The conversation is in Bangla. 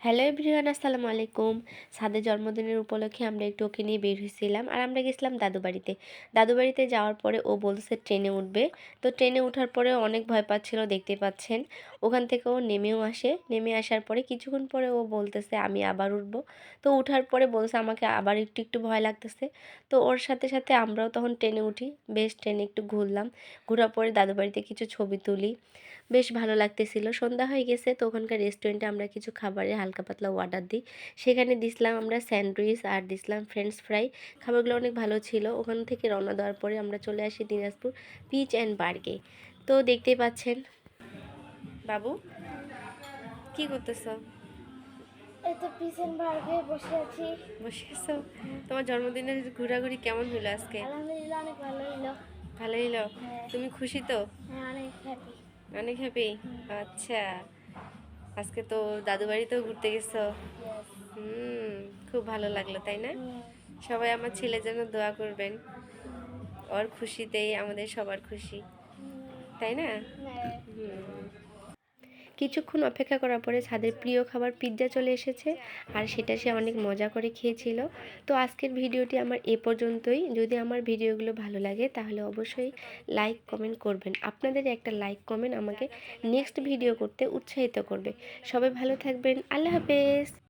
হ্যালো এভরিওয়ান, আসসালামু আলাইকুম। সাদের জন্মদিনের উপলক্ষে আমরা একটু ওকে নিয়ে বের হয়েছিলাম আর আমরা গেছিলাম দাদু বাড়িতে। দাদু বাড়িতে যাওয়ার পরে ও বলছে ট্রেনে উঠবে। তো ট্রেনে ওঠার পরে অনেক ভয় পাচ্ছিল, দেখতে পাচ্ছেন। ওখান থেকে ও নেমেও আসে। নেমে আসার পরে কিছুক্ষণ পরে ও বলতেছে, আমি আবার উঠবো। তো উঠার পরে বলছে, আমাকে আবার একটু একটু ভয় লাগতেছে। তো ওর সাথে সাথে আমরাও তখন ট্রেনে উঠি। বেশ, ট্রেনে একটু ঘুরলাম। ঘোরার পরে দাদু বাড়িতে কিছু ছবি তুলি। বেশ ভালো লাগতেছিল। সন্ধ্যা হয়ে গেছে, তো ওখানকার রেস্টুরেন্টে আমরা কিছু খাবারের হালকা পাতলা অর্ডার দিই। সেখানে দিছিলাম আমরা স্যান্ডউইচ আর দিছিলাম ফ্রেঞ্চ ফ্রাই খাবারগুলো অনেক ভালো ছিল। ওখান থেকে রওনা দেওয়ার পরে আমরা চলে আসি দিনাজপুর পিচ অ্যান্ড বার্গে তো দেখতেই পাচ্ছেন। বাবু কি করতেছো? পিছন ভাগে বসে আছি। বসে আছো? তোমার জন্মদিনের ঘোরাঘুরি কেমন হলো আজকে? আলহামদুলিল্লাহ অনেক ভালো হইল। ভালো হলো হ্যাঁ। তুমি খুশি তো? হ্যাঁ অনেক হ্যাপি অনেক হ্যাপি আচ্ছা। আজকে তো দাদু বাড়িতেও ঘুরতে গেছো? হুম খুব ভালো লাগল তাই না? সবাই আমার ছেলে যেন দোয়া করবেন। ওর খুশিতেই আমাদের সবার খুশি। তাই না? হ্যাঁ। হুম। কিছুক্ষণ অপেক্ষা করার পরে ছাদের প্রিয় খাবার পিৎজা চলে এসেছে আর সেটা সে অনেক মজা করে খেয়েছিল। তো আজকের ভিডিওটি আমার এ পর্যন্তই। যদি আমার ভিডিওগুলো ভালো লাগে তাহলে অবশ্যই লাইক, কমেন্ট করবেন। আপনাদের একটা লাইক, কমেন্ট আমাকে নেক্সট ভিডিও করতে উৎসাহিত করবে। সবাই ভালো থাকবেন। আল্লাহ হাফেজ।